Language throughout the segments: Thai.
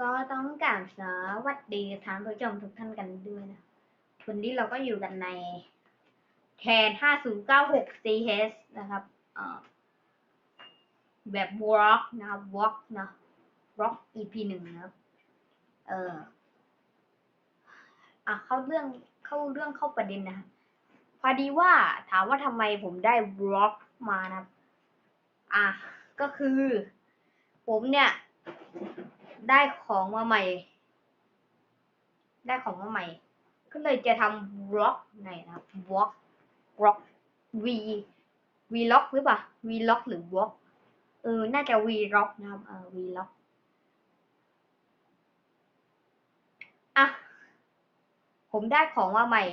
ก็ต้องกราบสวัสดีท่านผู้ชมทุกท่านกันด้วยนะวันนี้เราก็อยู่กันในแทน 5096 CH นะครับแบบ walk นะครับ walk นะ walk EP หนึ่งนะครับ เอออะเข้าเรื่องเข้าเรื่องเข้าประเด็นนะพอดีว่าถามว่าทำไมผมได้ walk มานะอะก็คือ ผมเนี่ย ได้ของมาใหม่ ได้ของมาใหม่ ก็เลยจะทำ vlog หน่อยนะครับ vlog vlog v vlog หรือเปล่า vlog หรือ vlog เออ น่าจะ vlog นะครับเออ vlog อะ ผมได้ของมาใหม่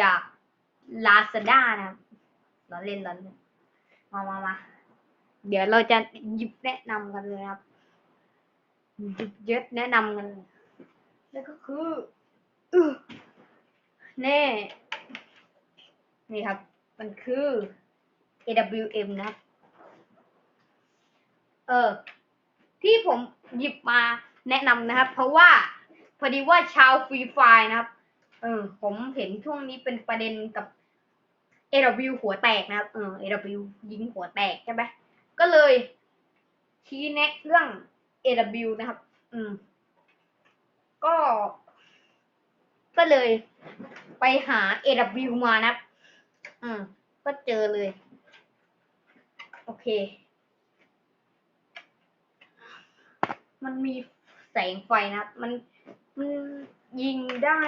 จาก Lazada นะครับเราเล่นเราเล่นมามามาเดี๋ยวเราจะหยิบแนะนำกันเลยครับ ยิบเยอะแนะนำกันแล้วก็คือแน่นี่ครับ มันคือ AWM นะครับ เออ ที่ผมหยิบมาแนะนำนะครับ เพราะว่า พอดีว่าชาวฟรีไฟนะครับ เออ ผมเห็นช่วงนี้เป็นประเด็นกับ AW หัวแตกนะครับ เออ AW ยิงหัวแตกใช่ไหมก็เลยชี้แนะเรื่อง AW นะครับ อืม ก็ ก็เลยไปหา AW มานะครับ อืม ก็เจอเลย โอเค มันมีแสงไฟนะครับ มัน มันยิงได้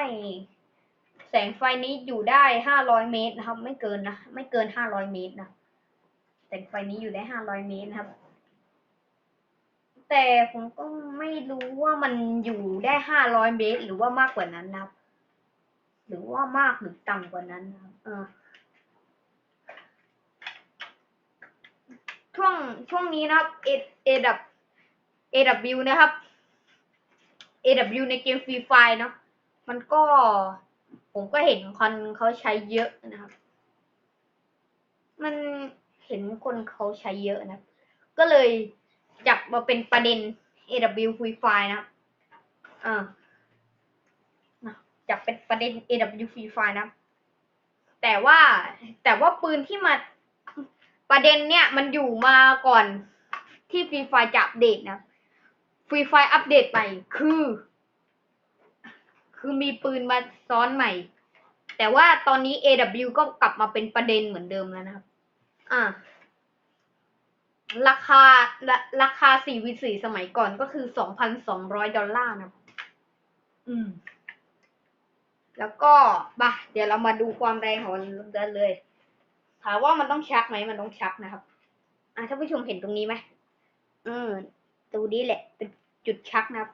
แสงไฟนี้อยู่ได้ห้าร้อยเมตรนะครับ ไม่เกินนะ ไม่เกินห้าร้อยเมตรนะ แสงไฟนี้อยู่ได้ห้าร้อยเมตรนะครับ แต่ผมก็ไม่รู้ว่ามันอยู่ได้ห้าร้อยเมตร หรือว่ามากกว่านั้นนะครับ หรือว่ามากหรือต่ำกว่านั้นนะครับเออช่วงช่วงนี้นะครับ A A W A W นะครับ A W ในเกมฟรีไฟเนาะมันก็ผมก็เห็นคนเขาใช้เยอะนะครับ มันเห็นคนเขาใช้เยอะนะ ก็เลย จับมาเป็นประเด็น AW Free Fire นะครับอ่าจับเป็นประเด็น AW Free Fire นะครับ แต่ว่าแต่ว่าปืนที่มาประเด็นเนี่ยมันอยู่มาก่อนที่ Free Fire จะอัปเดตนะครับ Free Fire อัปเดตใหม่คือ คือมีปืนมาซ้อนใหม่ แต่ว่าตอนนี้ AW ก็กลับมาเป็นประเด็นเหมือนเดิมแล้วนะครับ อ่า ราคาราราคา 4v4 สมัยก่อนก็คือ2,200ดอลลาร์นะครับอืม แล้วก็บ่ะเดี๋ยวเรามาดูความแรงของมันกันเลย ถามว่ามันต้องชักไหมมันต้องชักนะครับ อ่าท่านผู้ชมเห็นตรงนี้ไหมอืมตรงนี้แหละ เป็นจุดชักนะครับ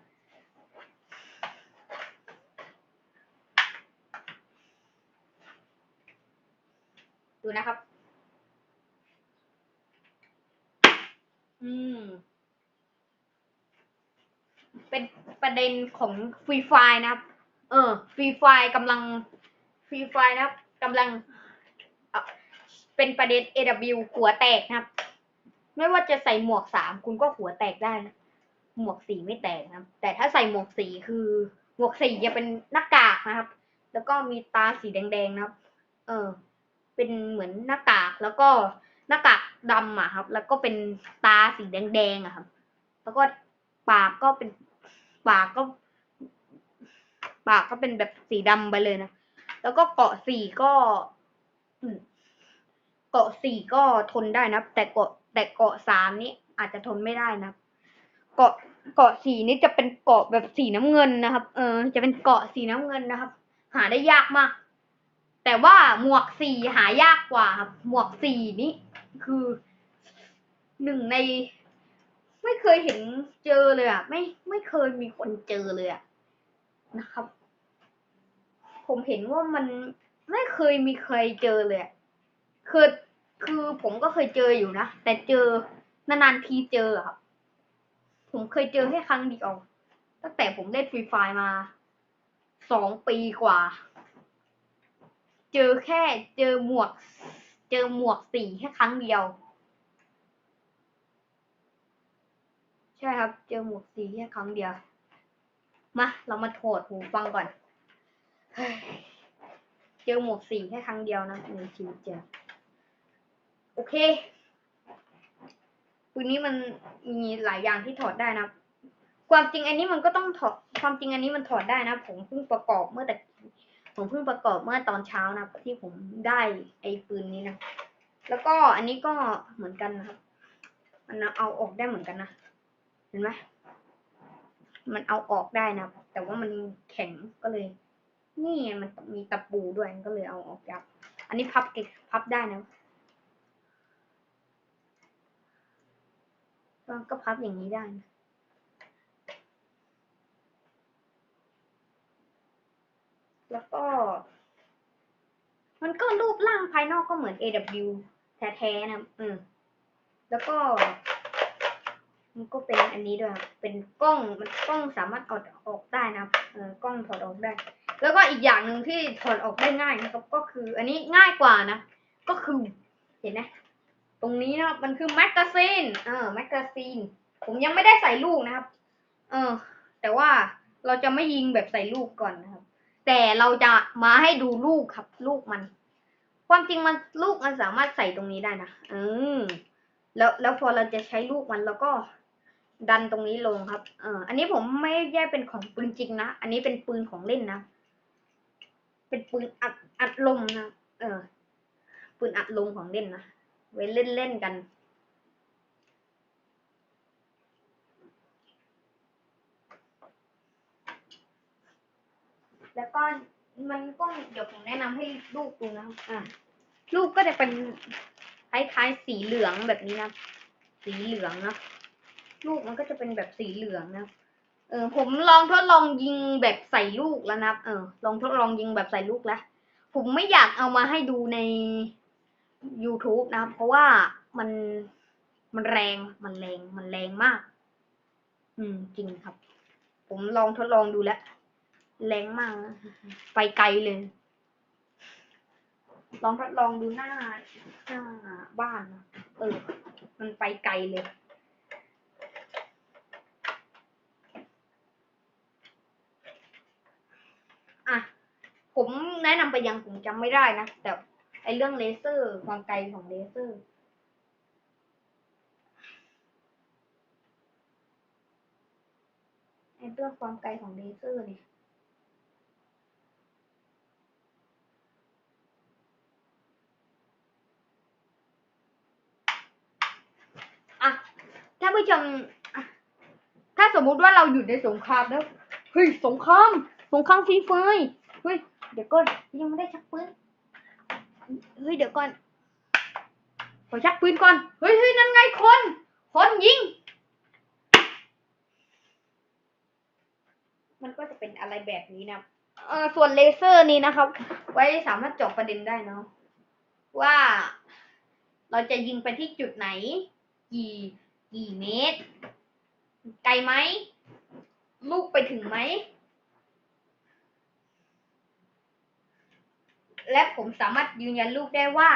ดูนะครับ อืม เป็นประเด็นของฟรีไฟนะครับ เออฟรีไฟกำลังฟรีไฟนะครับกำลังเอ่อเป็นประเด็น AW หัวแตกนะครับ ไม่ว่าจะใส่หมวกสามคุณก็หัวแตกได้นะหมวกสีไม่แตกนะครับ แต่ถ้าใส่หมวกสีคือ หมวกสีจะเป็นหน้ากากนะครับ แล้วก็มีตาสีแดงๆนะครับ เออ เป็นเหมือนหน้ากากแล้วก็หน้ากาก ดำอะครับ แล้วก็เป็นตาสีแดงๆอะครับ แล้วก็ปากก็เป็นปากก็ ปากก็เป็นแบบสีดำไปเลยนะ แล้วก็เกาะสีก็ เกาะสี่ก็ทนได้นะ แต่เกาะแต่เกาะสามนี้อาจจะทนไม่ได้นะ เกาะเกาะสีนี้จะเป็นเกาะแบบสีน้ำเงินนะครับ เออ จะเป็นเกาะสีน้ำเงินนะครับ หาได้ยากมาก แต่ว่าหมวกสีหายากกว่าครับ หมวกสีนี้ คือหนึ่งใน ไม่เคยเห็นเจอเลยอะ ไม่ไม่เคยมีคนเจอเลยอะนะครับ ผมเห็นว่ามันไม่เคยมีใครเจอเลยอะคือคือผมก็เคยเจออยู่นะ แต่เจอนานๆทีเจออะครับ ผมเคยเจอแค่ครั้งเดียวตั้งแต่ผมเล่นฟรีไฟมาสองปีกว่า เจอแค่เจอหมวก เจอหมวกสีแค่ครั้งเดียว ใช่ครับ เจอหมวกสีแค่ครั้งเดียว มา เรามาถอดหูฟังก่อน เจอหมวกสีแค่ครั้งเดียวนะในชีวิตเจอ โอเคปืนนี้มันมีหลายอย่างที่ถอดได้นะ ความจริงอันนี้มันก็ต้องถอด ความจริงอันนี้มันถอดได้นะ ผมเพิ่งประกอบเมื่อแต่ ผมเพิ่งประกอบเมื่อตอนเช้านะที่ผมได้ไอ้ปืนนี้นะ แล้วก็อันนี้ก็เหมือนกันนะครับ มันเอาออกได้เหมือนกันนะ เห็นไหมมันเอาออกได้นะ แต่ว่ามันแข็งก็เลย นี่มันมีตะปูด้วยก็เลยเอาออกยากอันนี้พับเก็บพับได้นะก็ก็พับอย่างนี้ได้นะแล้วก็ มันก็รูปร่างภายนอกก็เหมือน AW แท้ๆนะอืมแล้วก็ มันก็เป็นอันนี้ด้วยเป็นกล้องมันกล้องสามารถอออกได้นะเออกล้องถอดออกได้ แล้วก็อีกอย่างหนึ่งที่ถอดออกได้ง่ายนะครับ ก็คือ อันนี้ง่ายกว่านะ ก็คือ เห็นไหมตรงนี้นะครับมันคือแมกกาซีนเออแมกกาซีนผมยังไม่ได้ใส่ลูกนะครับ เออ แต่ว่าเราจะไม่ยิงแบบใส่ลูกก่อนนะครับ แต่เราจะมาให้ดูลูกครับ ลูกมัน ความจริงมันลูกมันสามารถใส่ตรงนี้ได้นะอืมแล้วแล้วพอเราจะใช้ลูกมันเราก็ดันตรงนี้ลงครับเอออันนี้ผมไม่แยกเป็นของปืนจริงนะ อันนี้เป็นปืนของเล่นนะ เป็นปืนอัดอัดลมนะ เออ ปืนอัดลมของเล่นนะ ไว้เล่นเล่นกัน แล้วก็ มันก็เดี๋ยวผมแนะนำให้ลูกดูนะครับอะลูกก็จะเป็นคล้ายๆสีเหลืองแบบนี้นะ สีเหลืองนะลูกมันก็จะเป็นแบบสีเหลืองนะเออผมลองทดลองยิงแบบใส่ลูกแล้วนะครับเออ ลองทดลองยิงแบบใส่ลูกแล้วผมไม่อยากเอามาให้ดูใน YouTube นะครับ เพราะว่ามันมันแรงมันแรงมันแรงมาก อืมจริงครับ ผมลองทดลองดูแล้ว แรงมากไปไกลเลย ลองทดลองดูหน้าหน้าบ้านเออ มันไปไกลเลยอะผมแนะนำไปยังผมจำไม่ได้นะ แต่ไอเรื่องเลเซอร์ความไกลของเลเซอร์ไอเรื่องความไกลของเลเซอร์เนี่ย อะถ้า ผู้ชมอะถ้าสมมุติว่าเราอยู่ในสงครามแล้ว เฮ้ย สงคราม สงครามฟรีไฟร์เฮ้ย เดี๋ยวก่อนยังไม่ได้ชักปืน เฮ้ย เดี๋ยวก่อน ขอชักปืนก่อน เฮ้ยเฮ้ยนั่นไงคน คนยิง มันก็จะเป็นอะไรแบบนี้นะ เออส่วนเลเซอร์นี้นะครับ ไว้สามารถเจาะประเด็นได้เนาะว่าเราจะยิงไปที่จุดไหน กี่ กี่เมตร ไกลไหม ลูกไปถึงไหม และผมสามารถยืนยันลูกได้ว่า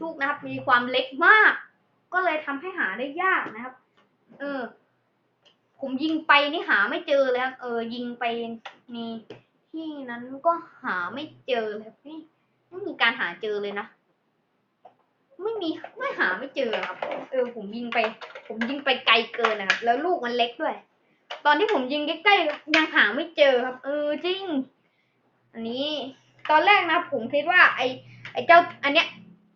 ลูกนะครับ มีความเล็กมาก ก็เลยทำให้หาได้ยากนะครับ เออ ผมยิงไปนี่หาไม่เจอเลยครับเออ ยิงไปมีที่นั้นก็หาไม่เจอเลยครับนี่ไม่มีการหาเจอเลยนะ มีไม่หาไม่เจอครับ เออผมยิงไป ผมยิงไปไกลเกินนะครับ แล้วลูกมันเล็กด้วย ตอนที่ผมยิงใกล้ๆยังหาไม่เจอครับ เออจริง อันนี้ตอนแรกนะผมคิดว่า ไอไอเจ้า อันเนี้ย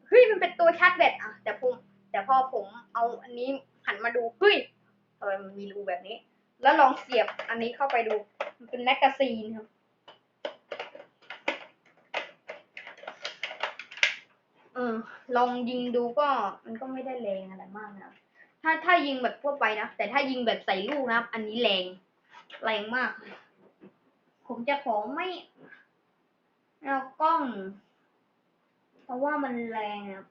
เฮ้ยมันเป็นตัวชาร์จแบตอะแต่ผม แต่พอผมเอาอันนี้หันมาดูเฮ้ยทำไมมันมีรูแบบนี้ แล้วลองเสียบอันนี้เข้าไปดู มันเป็นแมกกาซีนครับ เออ ลองยิงดูก็มันก็ไม่ได้แรงอะไรมากนะถ้าถ้ายิงแบบทั่วไปนะ แต่ถ้ายิงแบบใส่ลูกนะครับอันนี้แรง แรงมาก ผมจะขอไม่เอากล้อง เพราะว่ามันแรงนะครับ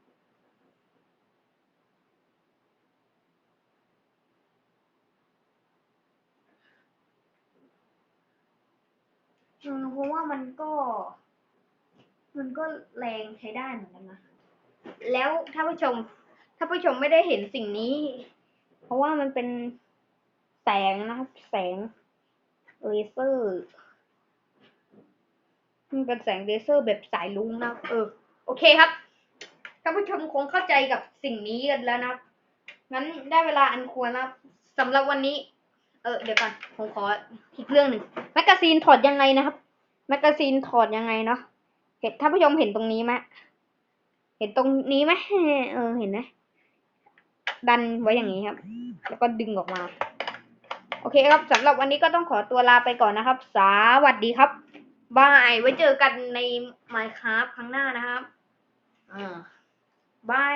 อืมเพราะว่ามันก็ มันก็แรงใช้ได้เหมือนกันนะ แล้วถ้าผู้ชม ถ้าผู้ชมไม่ได้เห็นสิ่งนี้ เพราะว่ามันเป็นแสงนะครับ แสงเลเซอร์มันเป็นแสงเลเซอร์แบบสายลุงนะเออ โอเคครับท่านผู้ชมคงเข้าใจกับสิ่งนี้กันแล้วนะงั้นได้เวลาอันควรแล้วสำหรับวันนี้ เออเดี๋ยวก่อนผมขออีกเรื่องหนึ่งแมกกาซีนถอดยังไงนะครับแมกกาซีนถอดยังไงเนาะเห็นท่านผู้ชมเห็นตรงนี้ไหม เห็นตรงนี้ไหมเออเห็นไหมดันไว้อย่างนี้ครับ แล้วก็ดึงออกมา โอเคครับสำหรับวันนี้ก็ต้องขอตัวลาไปก่อนนะครับ สวัสดีครับบายไว้เจอกันใน Minecraft ครั้งหน้านะครับอ่าบาย